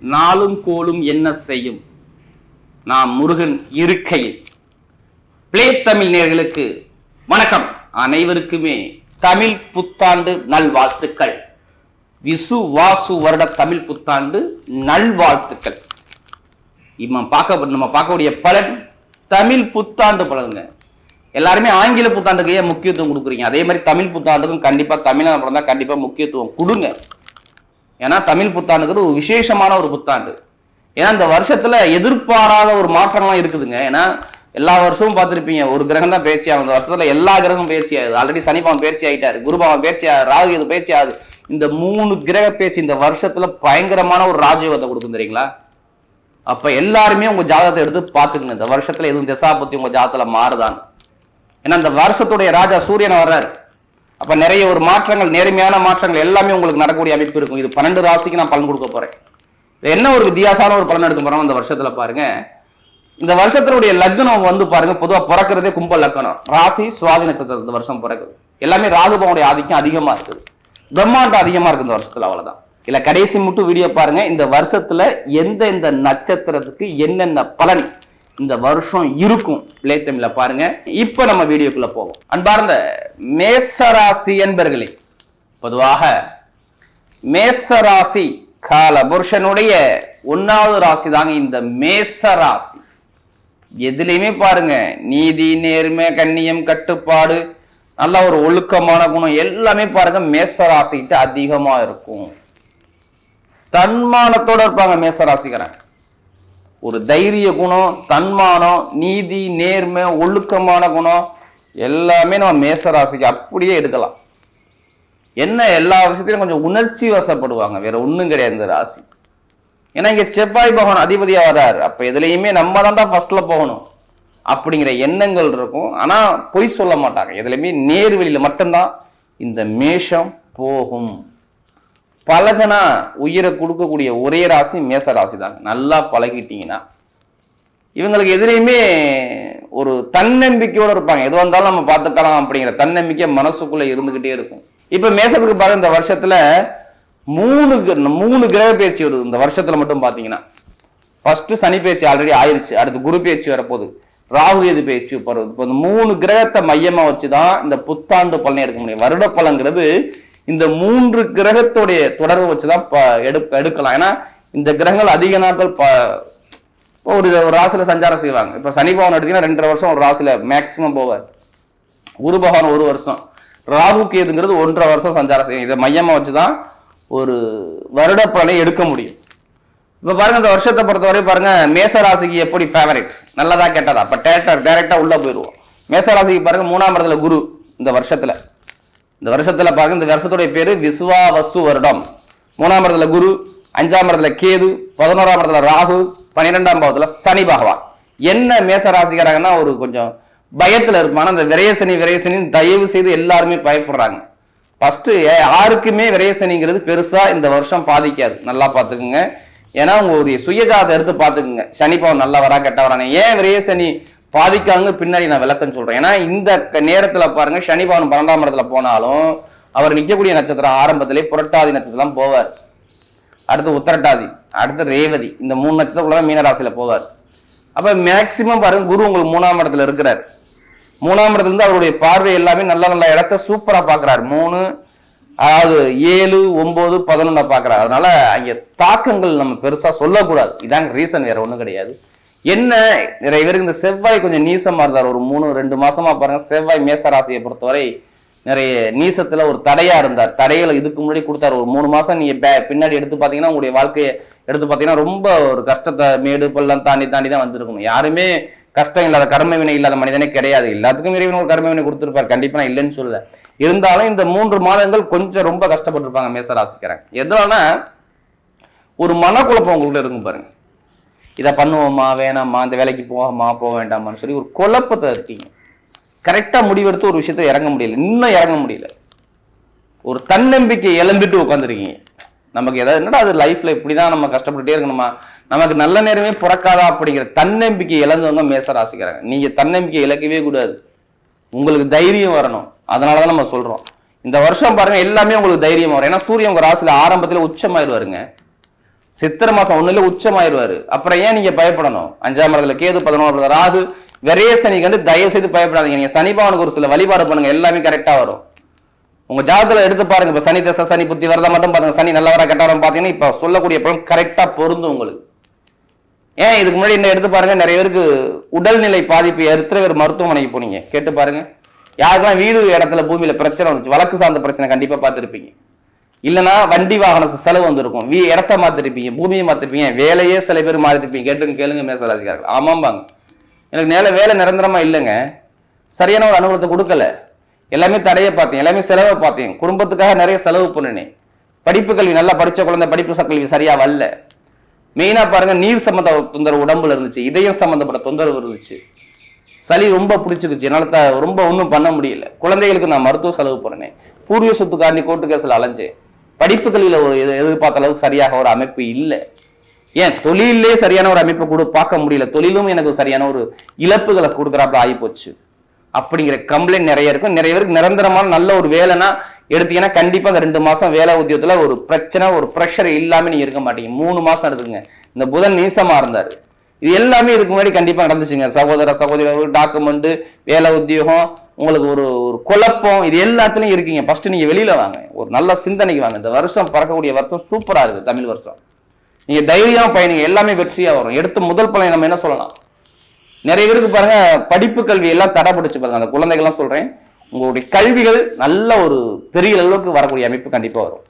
நாளும் கோலும் என்ன செய்யும்? நாம் முருகன் இருக்கையில். பிளே தமிழ் நேர்களுக்கு வணக்கம். அனைவருக்குமே தமிழ் புத்தாண்டு நல்வாழ்த்துக்கள். விசு வாசு வருட தமிழ் புத்தாண்டு நல்வாழ்த்துக்கள். நம்ம பார்க்க நம்ம பார்க்கக்கூடிய பலன் தமிழ் புத்தாண்டு பலனுங்க. எல்லாருமே ஆங்கில புத்தாண்டுக்கு ஏன் முக்கியத்துவம் கொடுக்குறீங்க? அதே மாதிரி தமிழ் புத்தாண்டுக்கும் கண்டிப்பா தமிழ் பிறந்தால் கண்டிப்பாக முக்கியத்துவம் கொடுங்க. ஏன்னா தமிழ் புத்தாண்டுங்கிறது ஒரு விசேஷமான ஒரு புத்தாண்டு. ஏன்னா இந்த வருஷத்துல எதிர்பாராத ஒரு மாற்றம்லாம் இருக்குதுங்க. ஏன்னா எல்லா வருஷமும் பார்த்துருப்பீங்க ஒரு கிரகம் தான் பயிற்சி ஆகும். இந்த வருஷத்துல எல்லா கிரகமும் பயிற்சி ஆகுது. ஆல்ரெடி சனிபாவன் பயிற்சி ஆகிட்டாரு குருபாவன் பயிற்சி ஆகுது ராகு இது பயிற்சி ஆகுது. இந்த மூணு கிரக பயிற்சி இந்த வருஷத்துல பயங்கரமான ஒரு ராஜயோகத்தை கொடுக்கும் தெரியுங்களா? அப்ப எல்லாருமே உங்க ஜாதகத்தை எடுத்து பாத்துக்கணும் இந்த வருஷத்துல எதுவும் திசாபத்தி உங்க ஜாதகத்துல மாறுதான்னு. ஏன்னா இந்த வருஷத்துடைய ராஜா சூரியன் வர்றாரு. அப்ப நிறைய ஒரு மாற்றங்கள் நேர்மையான மாற்றங்கள் எல்லாமே உங்களுக்கு நடக்கக்கூடிய அமைப்பு இருக்கும். இது பன்னெண்டு ராசிக்கு நான் பலன் கொடுக்க போறேன். என்ன ஒரு வித்தியாசமான ஒரு பலன் எடுக்க போறோம் இந்த வருஷத்துல பாருங்க. இந்த வருஷத்தினுடைய லக்னம் வந்து பாருங்க பொதுவா பிறக்கிறதே கும்ப லக்னம். ராசி சுவாதி நட்சத்திரம் இந்த வருஷம் பிறக்குது. எல்லாமே ராகுபவனுடைய ஆதிக்கம் அதிகமா இருக்குது. பிரம்மாண்டம் அதிகமா இருக்கு இந்த வருஷத்துல அவ்வளவுதான். இல்ல கடைசி மட்டும் வீடியோ பாருங்க. இந்த வருஷத்துல எந்த எந்த நட்சத்திரத்துக்கு என்னென்ன பலன் இந்த வருஷம் இருக்கும். பிளேத்தமிழ்ல பாருங்க. இப்ப நம்ம வீடியோக்குள்ள போவோம். அன்பார்ந்த மேசராசி என்பர்களே பொதுவாக மேசராசி கால புருஷனுடைய ஒன்னாவது ராசி தாங்க இந்த மேசராசி. எதுலையுமே பாருங்க நீதி நேர்மை கண்ணியம் கட்டுப்பாடு நல்ல ஒரு ஒழுக்கமான குணம் எல்லாமே பாருங்க மேசராசிக்கிட்ட அதிகமா இருக்கும். தன்மானத்தோட இருப்பாங்க மேசராசிக்கிறேன் ஒரு தைரிய குணம் தன்மானம் நீதி நேர்மை ஒழுக்கமான குணம் எல்லாமே நம்ம மேச ராசிக்கு அப்படியே எடுக்கலாம். என்ன எல்லா விஷயத்திலும் கொஞ்சம் உணர்ச்சி வசப்படுவாங்க. வேற ஒன்றும் கிடையாது இந்த ராசி. ஏன்னா இங்கே செவ்வாய் பகவான் அதிபதியாக வர்றாரு அப்போ எதுலேயுமே நம்ம தான் ஃபர்ஸ்ட்ல போகணும் அப்படிங்கிற எண்ணங்கள் இருக்கும். ஆனால் பொய் சொல்ல மாட்டாங்க. எதுலேயுமே நேர்வழியில் மட்டும்தான் இந்த மேஷம் போகும். பழகுனா உயிரை கொடுக்கக்கூடிய ஒரே ராசி மேச ராசி தாங்க நல்லா பழகிட்டீங்கன்னா இவங்களுக்கு எதிரையுமே ஒரு தன்னம்பிக்கையோட இருப்பாங்க. எது வந்தாலும் நம்ம பார்த்துக்கலாம் அப்படிங்கிற தன்னம்பிக்கை மனசுக்குள்ள இருந்துகிட்டே இருக்கும். இப்ப மேசத்துக்கு பாருங்க இந்த வருஷத்துல மூணு கிர- மூணு கிரக பயிற்சி வருது. இந்த வருஷத்துல மட்டும் பாத்தீங்கன்னா ஃபர்ஸ்ட் சனி பயிற்சி ஆல்ரெடி ஆயிருச்சு. அடுத்து குரு பயிற்சி வரப்போகுது. ராகு எது பயிற்சி வருது இப்போ இந்த மூணு கிரகத்தை மையமா வச்சுதான் இந்த புத்தாண்டு பலனை எடுக்க முடியும். வருட பலங்கிறது இந்த மூன்று கிரகத்துடைய தொடர்பு வச்சுதான் ப- எடு எடுக்கலாம். ஏன்னா இந்த கிரகங்கள் அதிக நாட்கள் ப ஒரு ஒரு ராசியில சஞ்சாரம் செய்வாங்க. இப்போ சனி பவன் எடுத்தீங்கன்னா ரெண்டரை வருஷம் ஒரு ராசியில மேக்சிமம் போவார். குரு பகவான் ஒரு வருஷம். ராகு கேதுங்கிறது ஒன்றரை வருஷம் சஞ்சாரம் செய்யும். இதை மையமா வச்சுதான் ஒரு வருட பலனை எடுக்க முடியும். இப்ப பாருங்க இந்த வருஷத்தை பொறுத்தவரை பாருங்க மேச ராசிக்கு எப்படி ஃபேவரட் நல்லதா கெட்டதா? இப்ப டேரக்டர் டேரக்டா உள்ள போயிருவோம் மேச ராசிக்கு பாருங்க மூணாம் இடத்துல குரு இந்த வருஷத்துல. இந்த வருஷத்துல பாருங்க இந்த வருஷத்துடைய பேரு விசுவாவசு வருடம். மூணாம் இடத்துல குரு அஞ்சாம் இடத்துல கேது பதினோராம் இடத்துல ராகு பன்னிரெண்டாம் பாவத்துல சனி பகவான். என்ன மேச ராசிக்காரங்கன்னா ஒரு கொஞ்சம் பயத்துல இருப்பான அந்த விரயசனி விரயசனி தயவு செய்து எல்லாருமே பயப்படுறாங்க. ஃபர்ஸ்ட் யாருக்குமே விரயசனிங்கிறது பெருசா இந்த வருஷம் பாதிக்காது. நல்லா பாத்துக்குங்க ஏன்னா உங்களுடைய சுயஜாதம் எடுத்து பாத்துக்குங்க சனி பவன் நல்லா வரா கெட்ட வரானே ஏன் விரயசனி பாதிக்காங்க பின்னாடி நான் விளக்கம் சொல்றேன். ஏன்னா இந்த க- நேரத்துல பாருங்க சனி பவன் பன்னெண்டாம் இடத்துல போனாலும் அவர் நிற்கக்கூடிய நட்சத்திரம் ஆரம்பத்திலே புரட்டாதி நட்சத்திரம் போவார். அடுத்து உத்தரட்டாதி அடுத்து ரேவதி இந்த மூணு நட்சத்திரக்குள்ள தான் மீனராசியில போவார். அப்ப மேக்சிமம் பாருங்க குரு உங்களுக்கு மூணாம் இடத்துல இருக்கிறார். மூணாம் இடத்துல இருந்து அவருடைய பார்வை எல்லாமே நல்ல நல்ல இடத்த சூப்பரா பாக்குறாரு. மூணு அதாவது ஏழு ஒன்பது பதினொன்றா பாக்குறாரு. அதனால அங்க தாக்கங்கள் நம்ம பெருசா சொல்லக்கூடாது. இதாங்க ரீசன் வேற ஒண்ணும் கிடையாது. என்ன? நிறைய பேருக்கு இந்த செவ்வாய் கொஞ்சம் நீசமா இருந்தார். ஒரு மூணு ரெண்டு மாசமா பாருங்க செவ்வாய் மேச ராசியை பொறுத்தவரை நிறைய நீசத்துல ஒரு தடையா இருந்தார். தடைகளை இதுக்கு முன்னாடி கொடுத்தாரு. ஒரு மூணு மாசம் நீங்க பே- பின்னாடி எடுத்து பாத்தீங்கன்னா உங்களுடைய வாழ்க்கையை எடுத்து பாத்தீங்கன்னா ரொம்ப ஒரு கஷ்டத்தை மேடு பள்ளம் தாண்டி தாண்டி தான் வந்திருக்கணும். யாருமே கஷ்டம் இல்லாத கர்ம வினை இல்லாத மனிதனே கிடையாது. எல்லாத்துக்கும் இறைவன் ஒரு கர்ம வினை கொடுத்துருப்பார். கண்டிப்பா நான் இல்லைன்னு சொல்ல இருந்தாலும் இந்த மூன்று மாதங்கள் கொஞ்சம் ரொம்ப கஷ்டப்பட்டிருப்பாங்க மேச ராசிக்காரங்க எதுனா ஒரு மனக்குழப்பம் உங்கள்கிட்ட இருக்கும் பாருங்க. இதை பண்ணுவோமா வேணாமா இந்த வேலைக்கு போகாமா போக வேண்டாமான்னு சொல்லி ஒரு குழப்பத்தை இருக்கீங்க. கரெக்டாக முடிவெடுத்து ஒரு விஷயத்த இறங்க முடியல. இன்னும் இறங்க முடியல. ஒரு தன்னம்பிக்கை இழந்துட்டு உட்காந்துருக்கீங்க நமக்கு ஏதாவது என்னடா அது லைஃப்ல இப்படிதான் நம்ம கஷ்டப்பட்டுட்டே இருக்கணுமா? நமக்கு நல்ல நேரமே பிறக்காதா அப்படிங்கிற தன்னம்பிக்கை இழந்தவங்க மேச ராசிக்கிறாங்க நீங்கள் தன்னம்பிக்கை இழக்கவே கூடாது. உங்களுக்கு தைரியம் வரணும். அதனாலதான் நம்ம சொல்கிறோம் இந்த வருஷம் பாருங்கள் எல்லாமே உங்களுக்கு தைரியம் வரும். ஏன்னா சூரியன் உங்கள் ராசியில் ஆரம்பத்தில் உச்சமாயிடுவாருங்க. சித்திரை மாசம் ஒண்ணுல உச்சமாயிருவாரு. அப்புறம் ஏன் நீங்க பயப்படணும்? அஞ்சாம் இடத்துல கேது பதினோரு ராகு விரைய சனிக்கு வந்து தயவு செய்து பயப்படாதீங்க. நீங்க சனிபாவனுக்கு ஒரு சில வழிபாடு பண்ணுங்க எல்லாமே கரெக்டா வரும். உங்க ஜாதகத்துல எடுத்து பாருங்க இப்ப சனி தசை சனி புத்தி வரதா மட்டும் பாருங்க சனி நல்ல வர கெட்ட வரும் பாத்தீங்கன்னா இப்ப சொல்லக்கூடிய படம் கரெக்டா பொருந்தும் உங்களுக்கு. ஏன் இதுக்கு முன்னாடி என்ன எடுத்து பாருங்க நிறைய பேருக்கு உடல்நிலை பாதிப்பு எடுத்துற பேர் மருத்துவமனைக்கு போனீங்க. கேட்டு பாருங்க. யாருக்கெல்லாம் வீடு இடத்துல பூமியில பிரச்சனை வந்துச்சு வழக்கு சார்ந்த பிரச்சனை கண்டிப்பா பார்த்துருப்பீங்க. இல்லைன்னா வண்டி வாகன செலவு வந்திருக்கும். வீ இடத்த மாத்திருப்பீங்க பூமியை மாத்திருப்பீங்க வேலையே சில பேர் மாத்திருப்பீங்க கேட்டுங்க கேளுங்க மேசராசிக்காரர்கள். ஆமாம்பாங்க. எனக்கு நேர வேலை நிரந்தரமா இல்லைங்க. சரியான ஒரு அனுபவத்தை கொடுக்கல. எல்லாமே தடையை பார்த்தேன். எல்லாமே செலவை பார்த்தேன். குடும்பத்துக்காக நிறைய செலவு பண்ணினேன். படிப்பு கல்வி நல்லா படித்த குழந்தை படிப்பு கல்வி சரியாக வரல. மெயினாக பாருங்கள் நீர் சம்மந்த தொந்தரவு உடம்புல இருந்துச்சு. இதயம் சம்மந்தப்பட்ட தொந்தரவு இருந்துச்சு. சளி ரொம்ப பிடிச்சிருச்சு. என்னால் த- ரொம்ப ஒன்றும் பண்ண முடியல. குழந்தைகளுக்கு நான் மருத்துவ செலவு பண்ணினேன். பூர்வீக சொத்துக்காண்டி கோர்ட்டு கேஸில் அலைஞ்சேன். படிப்புகளில் ஒரு எதிர்பார்த்த அளவுக்கு சரியாக ஒரு அமைப்பு இல்லை. ஏன்? தொழிலே சரியான ஒரு அமைப்பு கூட பார்க்க முடியல. தொழிலும் எனக்கு சரியான ஒரு இழப்புகளை கொடுக்குறாப்புல ஆகி போச்சு அப்படிங்கிற கம்ப்ளைண்ட் நிறைய இருக்கும். நிறைய பேருக்கு நிரந்தரமான நல்ல ஒரு வேலைனா எடுத்தீங்கன்னா கண்டிப்பா அந்த ரெண்டு மாசம் வேலை உத்தியோகத்துல ஒரு பிரச்சனை ஒரு ப்ரெஷர் இல்லாம நீ இருக்க மாட்டீங்க. மூணு மாசம் எடுத்துங்க இந்த புதன் நீசமா இருந்தாரு. இது எல்லாமே இதுக்கு முன்னாடி கண்டிப்பாக நடந்துச்சுங்க. சகோதர சகோதரி டாக்குமெண்ட்டு வேலை உத்தியோகம் உங்களுக்கு ஒரு ஒரு குழப்பம் இது எல்லாத்துலையும் இருக்கீங்க. ஃபஸ்ட்டு நீங்கள் வெளியில் வாங்க. ஒரு நல்ல சிந்தனைக்கு வாங்க. இந்த வருஷம் பறக்கக்கூடிய வருஷம் சூப்பராக இருக்குது தமிழ் வருஷம். நீங்கள் தைரியமாக பயணிங்க. எல்லாமே வெற்றியாக வரும். எடுத்த முதல் பலன் நம்ம என்ன சொல்லலாம்? நிறைய பேருக்கு பாருங்க படிப்பு கல்வி எல்லாம் தடைபிடிச்சு பாருங்க. அந்த குழந்தைகள்லாம் சொல்கிறேன் உங்களுடைய கல்விகள் நல்ல ஒரு பெரிய அளவுக்கு வரக்கூடிய அமைப்பு கண்டிப்பாக வரும்.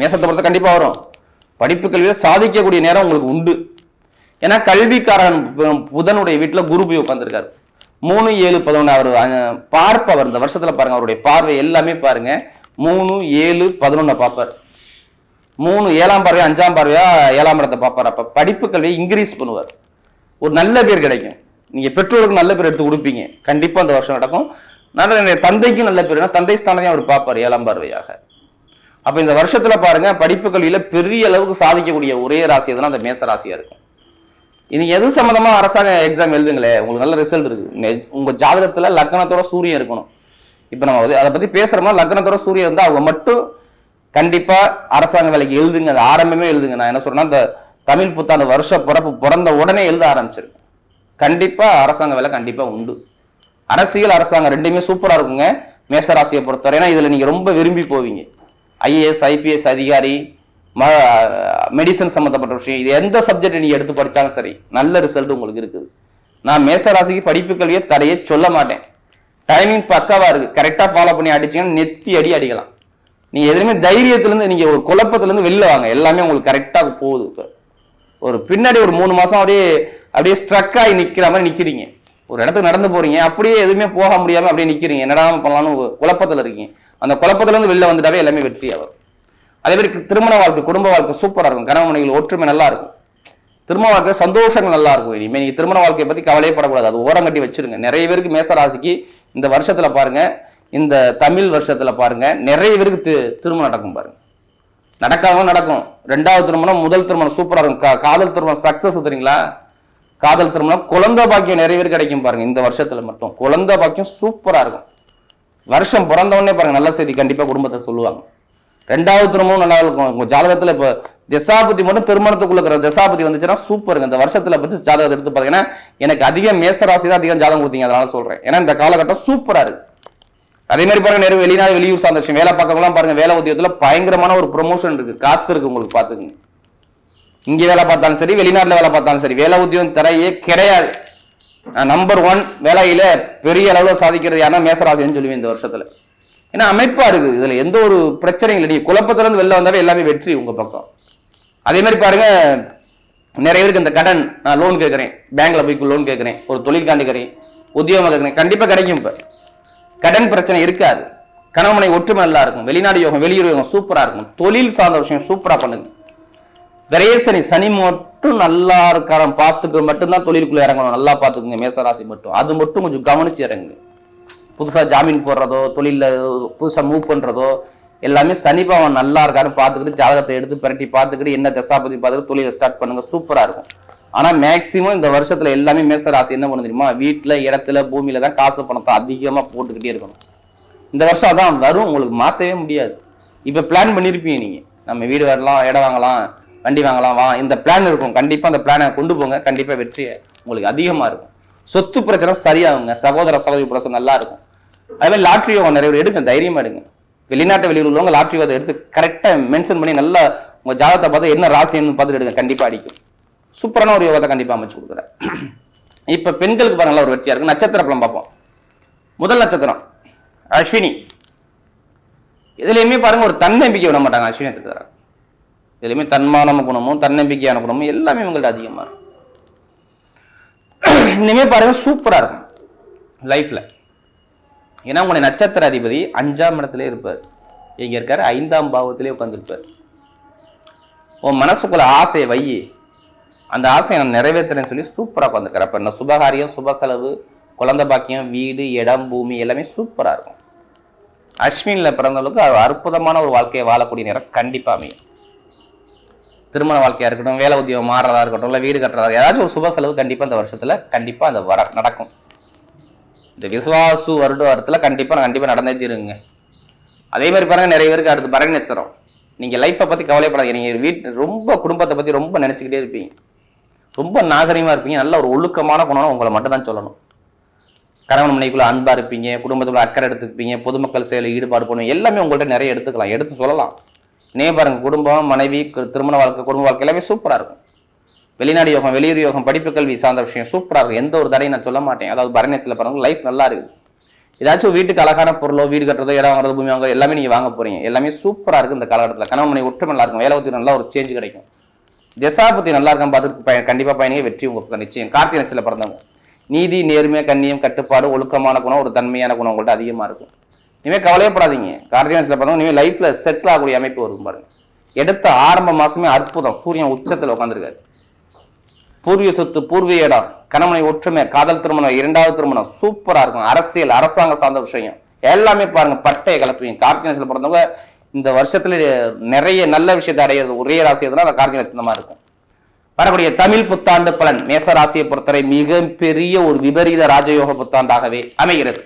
மேசத்தை பொறுத்த கண்டிப்பாக வரும். படிப்பு கல்வியில் சாதிக்கக்கூடிய நேரம் உங்களுக்கு உண்டு. ஏன்னா கல்விக்காரன் புதனுடைய வீட்டில் குரு போய் உட்காந்துருக்காரு மூணு ஏழு பதினொன்று அவர் பார்ப்பவர் இந்த வருஷத்தில் பாருங்க அவருடைய பார்வை எல்லாமே பாருங்க. மூணு ஏழு பதினொன்னை பார்ப்பார். மூணு ஏழாம் பார்வையா அஞ்சாம் பார்வையா ஏழாம் இடத்தை பார்ப்பார். அப்போ படிப்பு கல்வியை இன்க்ரீஸ் பண்ணுவார். ஒரு நல்ல பேர் கிடைக்கும். நீங்கள் பெற்றோருக்கு நல்ல பேர் எடுத்து கொடுப்பீங்க. கண்டிப்பாக அந்த வருஷம் நடக்கும். நல்ல தந்தைக்கும் நல்ல பேர் தந்தை ஸ்தானத்தையும் அவர் பார்ப்பார் ஏழாம் பார்வையாக. அப்போ இந்த வருஷத்தில் பாருங்க படிப்பு கல்வியில் பெரிய அளவுக்கு சாதிக்கக்கூடிய ஒரே ராசி எதுனா அந்த மேச ராசியாக இருக்கும். நீங்கள் எது சம்மந்தமாக அரசாங்க எக்ஸாம் எழுதுங்களே? உங்களுக்கு நல்ல ரிசல்ட் இருக்கு. நெ- உங்க ஜாதகத்துல லக்னத்தோட சூரியன் இருக்கணும். இப்ப நம்ம வந்து அதை பத்தி பேசுறோம்னா லக்னத்தோட சூரியன் இருந்தால் அவங்க மட்டும் கண்டிப்பா அரசாங்க வேலைக்கு எழுதுங்க. அது ஆரம்பமே எழுதுங்க. நான் என்ன சொல்றேன்னா இந்த தமிழ் புத்தாண்டு வருஷ பிறப்பு பிறந்த உடனே எழுத ஆரம்பிச்சிருக்கேன் கண்டிப்பா அரசாங்க வேலை கண்டிப்பா உண்டு. அரசியல் அரசாங்கம் ரெண்டுமே சூப்பரா இருக்குங்க. மேசராசியை பொறுத்தவரை. ஏன்னா இதுல நீங்க ரொம்ப விரும்பி போவீங்க. ஐஏஎஸ் ஐபிஎஸ் அதிகாரி ம மெடிசன் சம்மந்தப்பட்ட விஷயம். இது எந்த சப்ஜெக்ட் நீங்கள் எடுத்து படித்தாலும் சரி நல்ல ரிசல்ட் உங்களுக்கு இருக்குது. நான் மேசராசிக்கு படிப்பு கல்வியை தடையே சொல்ல மாட்டேன். டைமிங் பக்காவாக இருக்குது கரெக்டாக ஃபாலோ பண்ணி அடிச்சீங்கன்னா நெத்தி அடி அடிக்கலாம். நீங்கள் எதுவுமே தைரியத்துலேருந்து நீங்கள் ஒரு குழப்பத்துலேருந்து வெளில வாங்க. எல்லாமே உங்களுக்கு கரெக்டாக போகுது இப்போ. ஒரு பின்னாடி ஒரு மூணு மாதம் அப்படியே அப்படியே ஸ்ட்ரக் ஆகி நிற்கிற மாதிரி நிற்கிறீங்க ஒரு இடத்துக்கு நடந்து போகிறீங்க அப்படியே எதுவுமே போக முடியாமல் அப்படியே நிற்கிறீங்க என்னடா பண்ணலாம்னு ஒரு இருக்கீங்க. அந்த குழப்பத்துலேருந்து வெளில வந்துட்டாவே எல்லாமே வெற்றியா வரும் அதே மாதிரி திருமண வாழ்க்கை குடும்ப வாழ்க்கை சூப்பராக இருக்கும். கணவன் மனைவிகள் ஒற்றுமை நல்லா இருக்கும். திருமண வாழ்க்கை சந்தோஷங்கள் நல்லா இருக்கும். இனிமே நீங்கள் திருமண வாழ்க்கையை பற்றி கவலையே படக்கூடாது. அது ஓரம் கட்டி வச்சிருங்க. நிறைய பேருக்கு மேசராசிக்கு இந்த வருஷத்தில் பாருங்க இந்த தமிழ் வருஷத்தில் பாருங்க நிறைய பேருக்கு தி- திருமணம் நடக்கும் பாருங்க. நடக்காம நடக்கும். ரெண்டாவது திருமணம் முதல் திருமணம் சூப்பராக இருக்கும். கா- காதல் திருமணம் சக்ஸஸ் தெரியுங்களா? காதல் திருமணம் குழந்தை பாக்கியம் நிறைய பேர் கிடைக்கும் பாருங்க. இந்த வருஷத்துல மட்டும். குழந்தை பாக்கியம் சூப்பராக இருக்கும். வருஷம் பிறந்தவொடனே பாருங்க நல்ல செய்தி கண்டிப்பாக குடும்பத்தை சொல்லுவாங்க. ரெண்டாவது திருமணம் நல்லா இருக்கும். உங்க ஜாதகத்துல இப்ப திசாபதி மட்டும் திருமணத்துக்குள்ள இருக்கிற திசாபதி வந்துச்சுன்னா சூப்பருங்க இந்த வருஷத்துல பத்தி ஜாதகத்தை எடுத்து பாத்தீங்கன்னா எனக்கு அதிகம் மேசராசி தான் அதிகம் ஜாதகம் கொடுத்தீங்க. அதனால சொல்றேன். ஏன்னா இந்த காலகட்டம் சூப்பரா இருக்கு. அதே மாதிரி பாருங்க நிறைய வெளிநாடு வெளியூர் சார்ந்த விஷயம். வேலை பார்க்கலாம் பாருங்க வேலை உத்தியோகத்துல பயங்கரமான ஒரு ப்ரொமோஷன் இருக்கு. காத்து இருக்கு உங்களுக்கு பாத்துக்கங்க இங்க வேலை பார்த்தாலும் சரி வெளிநாட்டுல வேலை பார்த்தாலும் சரி வேலை உத்தியோகம் தரையே கிடையாது. நம்பர் ஒன் வேலையில பெரிய அளவுல சாதிக்கிறது யாருன்னா மேசராசின்னு சொல்லுவேன் இந்த வருஷத்துல. ஏன்னா அமைப்பா இருக்கு இதுல எந்த ஒரு பிரச்சனையும் இல்லை நீங்க குழப்பத்துல இருந்து வெளில வந்தாவே எல்லாமே வெற்றி உங்க பக்கம். அதே மாதிரி பாருங்க நிறைய பேருக்கு இந்த கடன் நான் லோன் கேட்கறேன். பேங்க்ல போய் லோன் கேட்கறேன். ஒரு தொழில் காண்டிக்கிறேன் உத்தியோகம் கேட்கறேன். கண்டிப்பா கிடைக்கும் இப்ப. கடன் பிரச்சனை இருக்காது. கணவனை ஒற்றுமை நல்லா இருக்கும். வெளிநாடு யோகம் வெளியூர் யோகம் சூப்பரா இருக்கும். தொழில் சார்ந்த விஷயம் சூப்பரா பண்ணுங்க விரையசனி சனி மட்டும் நல்லா இருக்காரம். பார்த்துக்க மட்டும்தான் தொழிலுக்குள்ள இறங்கணும். நல்லா பார்த்துக்குங்க. மேசராசி மட்டும். அது மட்டும் கொஞ்சம் கவனிச்சு இறங்குங்க. புதுசாக ஜாமீன் போடுறதோ தொழிலில் புதுசாக மூவ் பண்ணுறதோ எல்லாமே சனி பகவான் நல்லா இருக்காருன்னு பார்த்துக்கிட்டு ஜாதகத்தை எடுத்து பிரட்டி பார்த்துக்கிட்டு என்ன தசாபதி பார்த்துக்கிட்டு தொழிலை ஸ்டார்ட் பண்ணுங்கள் சூப்பராக இருக்கும். ஆனால் மேக்சிமம் இந்த வருஷத்தில் எல்லாமே மேசராசி என்ன பண்ண தெரியுமா? வீட்டில் இடத்துல பூமியில தான் காசு பணத்தை அதிகமாக போட்டுக்கிட்டே இருக்கணும். இந்த வருஷம் அதான் வரும் உங்களுக்கு மாற்றவே முடியாது. இப்போ பிளான் பண்ணியிருப்பீங்க நீங்கள் நம்ம வீடு வரலாம் இடம் வாங்கலாம் வண்டி வாங்கலாம் வா. இந்த பிளான் இருக்கும். கண்டிப்பாக அந்த பிளானை கொண்டு போங்க. கண்டிப்பாக வெற்றி உங்களுக்கு அதிகமாக இருக்கும். சொத்து பிரச்சனை சரியாகுங்க. சகோதர சகோதரி பிரச்சனை நல்லா இருக்கும். அதே மாதிரி லாட்ரி நிறைய பேர் எடுங்க தைரியமா எடுங்க. வெளிநாட்டு வெளியூர் உள்ளவங்க லாட்ரி யோகத்தை எடுத்து கரெக்டாக மென்ஷன் பண்ணி நல்லா உங்க ஜாதகத்தை பார்த்து என்ன ராசின்னு பார்த்துட்டு எடுங்க கண்டிப்பா அடிக்கும். சூப்பரான ஒரு யோகத்தை கண்டிப்பா அமைச்சு கொடுக்குறேன். இப்ப பெண்களுக்கு பாருங்க ஒரு வெற்றியா இருக்கு. நட்சத்திர பலம் பார்ப்போம். முதல் நட்சத்திரம் அஸ்வினி. இதுலயுமே பாருங்க ஒரு தன்னம்பிக்கை விட மாட்டாங்க அஸ்வினி நட்சத்திரம் இதுலயுமே தன்மான குணமும் தன்னம்பிக்கையான குணமும் எல்லாமே உங்கள்ட்ட அதிகமா இருக்கும் இனிமே பாருங்க சூப்பரா இருக்கும். லைஃப்ல ஏன்னா உங்களுடைய நட்சத்திர அதிபதி அஞ்சாம் இடத்துல இருப்பார். இங்கே இருக்கார் ஐந்தாம் பாவத்திலே உட்காந்துருப்பார் உன் மனசுக்குள்ள ஆசையை வை. அந்த ஆசையை நான் நிறைவேற்றுறேன்னு சொல்லி சூப்பராக உட்காந்துருக்கார் அப்போ இந்த சுபகாரியம் சுப செலவு குழந்தை பாக்கியம் வீடு இடம் பூமி எல்லாமே சூப்பராக இருக்கும். அஸ்வினில் பிறந்தவங்களுக்கு அது அற்புதமான ஒரு வாழ்க்கையை வாழக்கூடிய நேரம் கண்டிப்பாக அமையும். திருமண வாழ்க்கையாக இருக்கட்டும் வேலை உத்தியோகம் மாறுறதா இருக்கட்டும் இல்லை வீடு கட்டுறதா ஏதாச்சும் ஒரு சுப செலவு கண்டிப்பாக இந்த வருஷத்தில் கண்டிப்பாக அந்த வர நடக்கும். இந்த விசுவாசு வருட வாரத்தில் கண்டிப்பாக கண்டிப்பாக நடந்தே தீருங்க. அதே மாதிரி பாருங்கள் நிறைய பேருக்கு அடுத்து பரணி நட்சத்திரம். நீங்கள் லைஃப்பை பற்றி கவலைப்படாதீங்க. நீங்கள் வீட் ரொம்ப குடும்பத்தை பற்றி ரொம்ப நினச்சிக்கிட்டே இருப்பீங்க. ரொம்ப நாகரிகமாக இருப்பீங்க. நல்ல ஒரு ஒழுக்கமான குணம் உங்களை மட்டும் தான் சொல்லணும். கணவன் மனைவிக்குள்ள அன்பாக இருப்பீங்க குடும்பத்துக்குள்ள அக்கறை எடுத்துப்பீங்க பொதுமக்கள் செயலில் ஈடுபாடு பண்ணுவீங்க எல்லாமே உங்கள்கிட்ட நிறைய எடுத்துக்கலாம். எடுத்து சொல்லலாம். நே பாருங்கள் குடும்பம் மனைவி திருமண வாழ்க்கை குடும்ப வாழ்க்கை எல்லாமே சூப்பராக இருக்கும். வெளிநாடு யோகம் வெளியூர் யோகம் படிப்பு கல்வி சார்ந்த விஷயம் சூப்பராக இருக்கும். எந்த ஒரு தடையும் நான் சொல்ல மாட்டேன். அதாவது பரணியத்தில் பாருங்க லைஃப் நல்லா இருக்குது ஏதாச்சும் வீட்டுக்கு அழகான பொருளோ வீடு கட்டுறதோ இடம் வாங்குறதோ பூமி வாங்குறதோ எல்லாமே நீங்கள் வாங்க போறீங்க. எல்லாமே சூப்பராக இருக்கு இந்த காலகட்டத்தில். கணவன் மனைவி ஒற்றுமை நல்லா இருக்கும். வேலை ஒத்தி நல்லா ஒரு சேஞ்ச் கிடைக்கும். திசாபத்தி நல்லா இருக்கும் பார்த்துட்டு கண்டிப்பாக கண்டிப்பா வெற்றி உங்களுக்கு நிச்சயம். கார்த்திகை நட்சத்திரத்தில் பிறந்தவங்க. நீதி நேர்மை கண்ணியம் கட்டுப்பாடு ஒழுக்கமான குணம் ஒரு தன்மையான குணம் உங்கள்ட்ட அதிகமாக இருக்கும். இனிமேல் கவலையப்படாதீங்க. கார்த்திகை நட்சத்திரத்தில் பிறந்தவங்க இனிமேல் லைஃப்ல செட்டில் ஆகக்கூடிய அமைப்பு வரும் பாருங்க. எடுத்த ஆரம்ப மாசமே அற்புதம். சூரியன் உச்சத்தில் உட்காந்துருக்காரு பூர்வீக சொத்து பூர்வீக இடம் கணவனை ஒற்றுமை காதல் திருமணம் இரண்டாவது திருமணம் சூப்பரா இருக்கும். அரசியல் அரசாங்க சார்ந்த விஷயம். எல்லாமே பாருங்க பட்டையை கலப்புவீங்க. கார்த்திகை நட்சத்திரம் பிறந்தவங்க இந்த வருஷத்துல நிறைய நல்ல விஷயத்தை அடையிறது ஒரே ராசி எதுனா அந்த கார்த்திகை நட்சத்திரமா இருக்கும். வரக்கூடிய தமிழ் புத்தாண்டு பலன். மேச ராசியை பொறுத்தவரை மிகப்பெரிய ஒரு விபரீத ராஜயோக புத்தாண்டாகவே அமைகிறது.